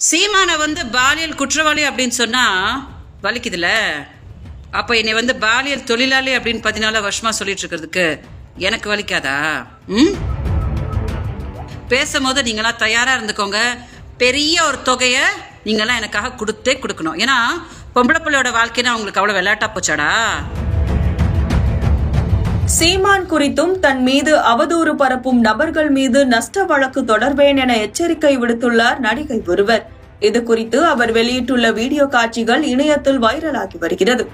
சீமானை வந்து பாலியல் குற்றவாளி அப்படின்னு சொன்னா வலிக்குதுல அப்ப என்னை வந்து பாலியல் தொழிலாளி அப்படின்னு பதினாலு வருஷமா சொல்லிட்டு இருக்கிறதுக்கு எனக்கு வலிக்காதா? ம்? பேசும்போது நீங்களாம் தயாரா இருந்துக்கோங்க. பெரிய ஒரு தொகையை நீங்களாம் எனக்காக கொடுத்தே கொடுக்கணும். ஏன்னா பொம்பளை பிள்ளையோட வாழ்க்கைன்னா உங்களுக்கு அவ்வளோ விளையாட்டா போச்சாடா? சீமான் குறித்தும் தன் மீது அவதூறு பரப்பும் நபர்கள் மீது நஷ்ட வழக்கு தொடர்வேன் என எச்சரிக்கை விடுத்துள்ளார் நடிகை ஒருவர். இது குறித்து அவர் வெளியிட்டுள்ள வீடியோ காட்சிகள் இணையத்தில் வைரலாகி வருகிறது.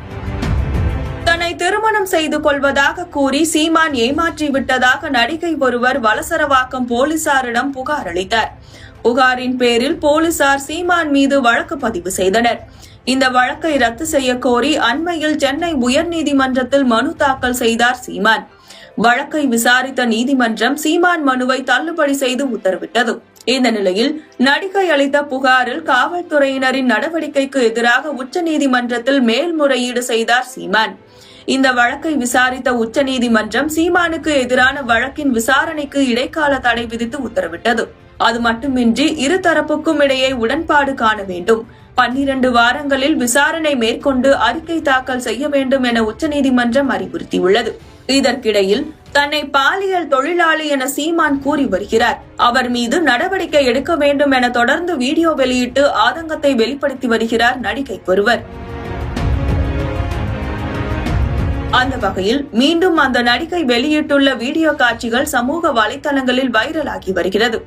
தன்னை திருமணம் செய்து கொள்வதாக கூறி சீமான் ஏமாற்றி விட்டதாக நடிகை ஒருவர் வலசரவாக்கம் போலீசாரிடம் புகார் அளித்தார். புகாரின் பேரில் போலீசார் சீமான் மீது வழக்கு பதிவு செய்தனர். இந்த வழக்கை ரத்து செய்ய கோரி அண்மையில் சென்னை உயர்நீதிமன்றத்தில் மனு தாக்கல் செய்தார் சீமான். வழக்கை விசாரித்த நீதிமன்றம் சீமான் மனுவை தள்ளுபடி செய்து உத்தரவிட்டது. இந்த நிலையில் நடிகை அளித்த புகாரில் காவல்துறையினரின் நடவடிக்கைக்கு எதிராக உச்சநீதிமன்றத்தில் மேல்முறையீடு செய்தார் சீமான். இந்த வழக்கை விசாரித்த உச்சநீதிமன்றம் சீமானுக்கு எதிரான வழக்கின் விசாரணைக்கு இடைக்கால தடை விதித்து உத்தரவிட்டது. அது மட்டுமின்றி இரு தரப்புக்கும் இடையே உடன்பாடு காண வேண்டும். பன்னிரண்டு வாரங்களில் விசாரணை மேற்கொண்டு அறிக்கை தாக்கல் செய்ய வேண்டும் என உச்சநீதிமன்றம் அறிவுறுத்தியுள்ளது. இதற்கிடையில் தன்னை பாலியல் தொழிலாளி என சீமான் கூறி வருகிறார். அவர் மீது நடவடிக்கை எடுக்க வேண்டும் என தொடர்ந்து வீடியோ வெளியிட்டு ஆதங்கத்தை வெளிப்படுத்தி வருகிறார் நடிகை ஒருவர். அந்த வகையில் மீண்டும் அந்த நடிகை வெளியிட்டுள்ள வீடியோ காட்சிகள் சமூக வலைதளங்களில் வைரலாகி வருகிறது.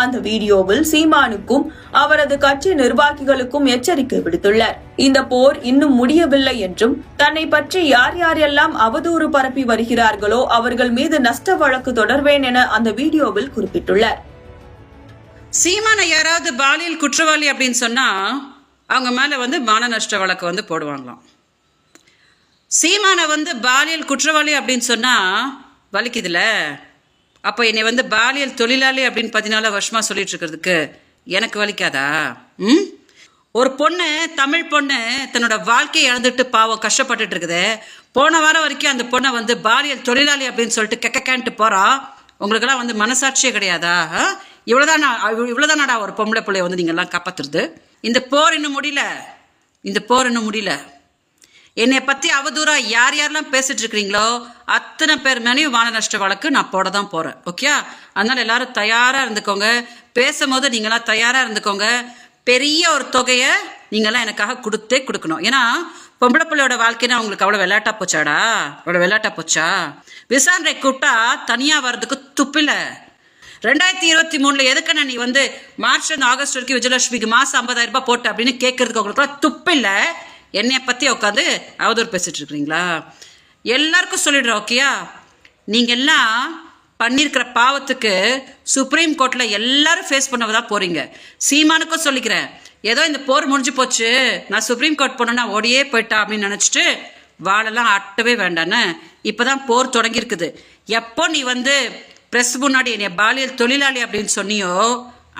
அந்த வீடியோவில் சீமானுக்கும் அவரது கட்சி நிர்வாகிகளுக்கும் எச்சரிக்கை விடுத்துள்ளார். இந்த போர் இன்னும் முடியவில்லை என்றும் தன்னை பற்றி யார் யாரெல்லாம் அவதூறு பரப்பி வருகிறார்களோ அவர்கள் மீது நஷ்ட வழக்கு தொடர்வேன் என அந்த வீடியோவில் குறிப்பிட்டுள்ளார். சீமான யாராவது பாலியல் குற்றவாளி அப்படின்னு சொன்னா அவங்க மேல வந்து மான நஷ்ட வழக்கு வந்து போடுவாங்களாம். சீமானை வந்து பாலியல் குற்றவாளி அப்படின்னு சொன்னால் வலிக்குதுல்ல? அப்போ என்னை வந்து பாலியல் தொழிலாளி அப்படின்னு பதினாலு வருஷமாக சொல்லிட்டு இருக்கிறதுக்கு எனக்கு வலிக்காதா? ம்? ஒரு பொண்ணு தமிழ் பொண்ணு தன்னோட வாழ்க்கையை இழந்துட்டு பாவம் கஷ்டப்பட்டுட்டு இருக்குது. போன வாரம் வரைக்கும் அந்த பொண்ணை வந்து பாலியல் தொழிலாளி அப்படின்னு சொல்லிட்டு கெக்கக்கேன்ட்டு போகிறான் உங்களுக்கெல்லாம் வந்து மனசாட்சியே கிடையாதா? ஆ? இவ்வளோதானாடா ஒரு பொம்பளை பிள்ளைய வந்து நீங்கள்லாம் காப்பாத்துறது? இந்த போர் இன்னும் முடியல. இந்த போர் இன்னும் முடியல. என்னை பத்தி அவதூறா யார் யாரெல்லாம் பேசிட்டு இருக்கிறீங்களோ அத்தனை பேர் மேலேயும் வான நஷ்ட வழக்கு நான் போட தான் போறேன் ஓகே அதனால எல்லாரும் தயாரா இருந்துக்கோங்க. பேசும்போது நீங்களாம் தயாரா இருந்துக்கோங்க. பெரிய ஒரு தொகையை நீங்களாம் எனக்காக கொடுத்தே கொடுக்கணும். ஏன்னா பொம்பளை பிள்ளையோட வாழ்க்கைனா உங்களுக்கு அவ்வளோ விளையாட்டா போச்சாடா? அவ்வளோ விளையாட்டா போச்சா? விசாரணை கூப்பிட்டா தனியா வர்றதுக்கு துப்பில ரெண்டாயிரத்தி இருபத்தி மூணுல எதுக்குண்ணா நீ வந்து மார்ச் ஆகஸ்ட் வரைக்கும் விஜயலட்சுமிக்கு மாசம் ஐம்பதாயிரம் ரூபாய் போட்டு அப்படின்னு கேட்கறதுக்கு உங்களுக்கு துப்பில்லை? என்னைய பற்றி உட்காந்து அவதூறு பேசிகிட்டு இருக்கிறீங்களா எல்லாருக்கும் சொல்லிடுறேன் ஓகேயா? நீங்கள் எல்லாம் பண்ணியிருக்கிற பாவத்துக்கு சுப்ரீம் கோர்ட்டில் எல்லாரும் ஃபேஸ் பண்ணவதா போகிறீங்க சீமானுக்கும் சொல்லிக்கிறேன். ஏதோ இந்த போர் முடிஞ்சு போச்சு. நான் சுப்ரீம் கோர்ட் போனேன்னா ஓடியே போயிட்டா அப்படின்னு நினச்சிட்டு வாழெல்லாம் ஆட்டவே வேண்டான்னு இப்போ தான் போர் தொடங்கியிருக்குது. எப்போ நீ வந்து ப்ரெஸ் முன்னாடி என்னை பாலியல் தொழிலாளி அப்படின்னு சொன்னியோ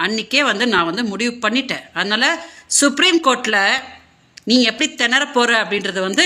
அன்றைக்கே வந்து நான் வந்து முடிவு பண்ணிட்டேன். அதனால் சுப்ரீம் கோர்ட்டில் நீ எப்படி திணற போற அப்படின்றது வந்து